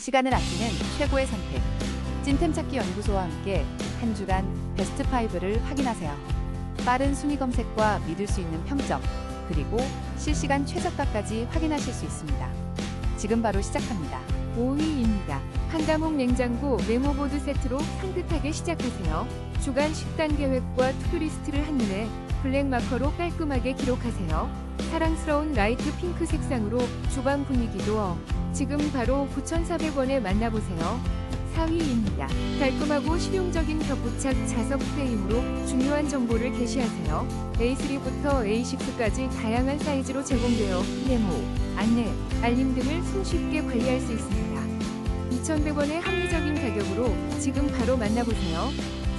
시간을 아끼는 최고의 선택. 찐템 찾기 연구소와 함께 한 주간 베스트 5를 확인하세요. 빠른 순위 검색과 믿을 수 있는 평점, 그리고 실시간 최저가까지 확인하실 수 있습니다. 지금 바로 시작합니다. 5위입니다. 한가목 냉장고 메모보드 세트로 산뜻하게 시작하세요. 주간 식단 계획과 투두리스트를 한눈에 블랙 마커로 깔끔하게 기록하세요. 사랑스러운 라이트 핑크 색상으로 주방 분위기도 업. 지금 바로 9,400원에 만나보세요. 4위입니다. 깔끔하고 실용적인 겹부착 자석 프레임으로 중요한 정보를 게시하세요. A3부터 A6까지 다양한 사이즈로 제공되어 메모, 안내, 알림 등을 손쉽게 관리할 수 있습니다. 2,100원의 합리적인 가격으로 지금 바로 만나보세요.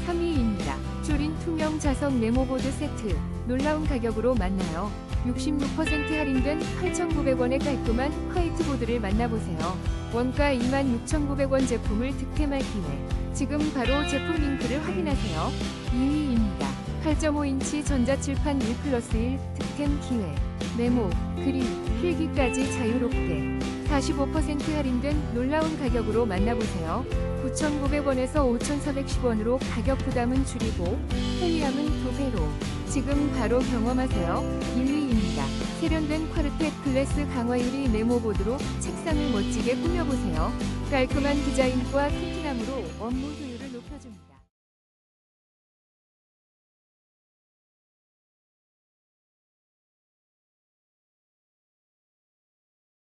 3위입니다. 줄인 투명 자석 메모보드 세트. 놀라운 가격으로 만나요. 66% 할인된 8,900원의 깔끔한 화이트보드를 만나보세요. 원가 26,900원 제품을 득템할 기회. 지금 바로 제품 링크를 확인하세요. 2위입니다. 8.5인치 전자칠판 1 플러스 1 득템 기회. 메모, 그림, 필기까지 자유롭게 45% 할인된 놀라운 가격으로 만나보세요. 9,900원에서 5,410원으로 가격 부담은 줄이고 편리함은 두 배로 지금 바로 경험하세요. 1위입니다. 세련된 콰르텟 글래스 강화 유리 메모보드로 책상을 멋지게 꾸며보세요. 깔끔한 디자인과 튼튼함으로 업무 효율을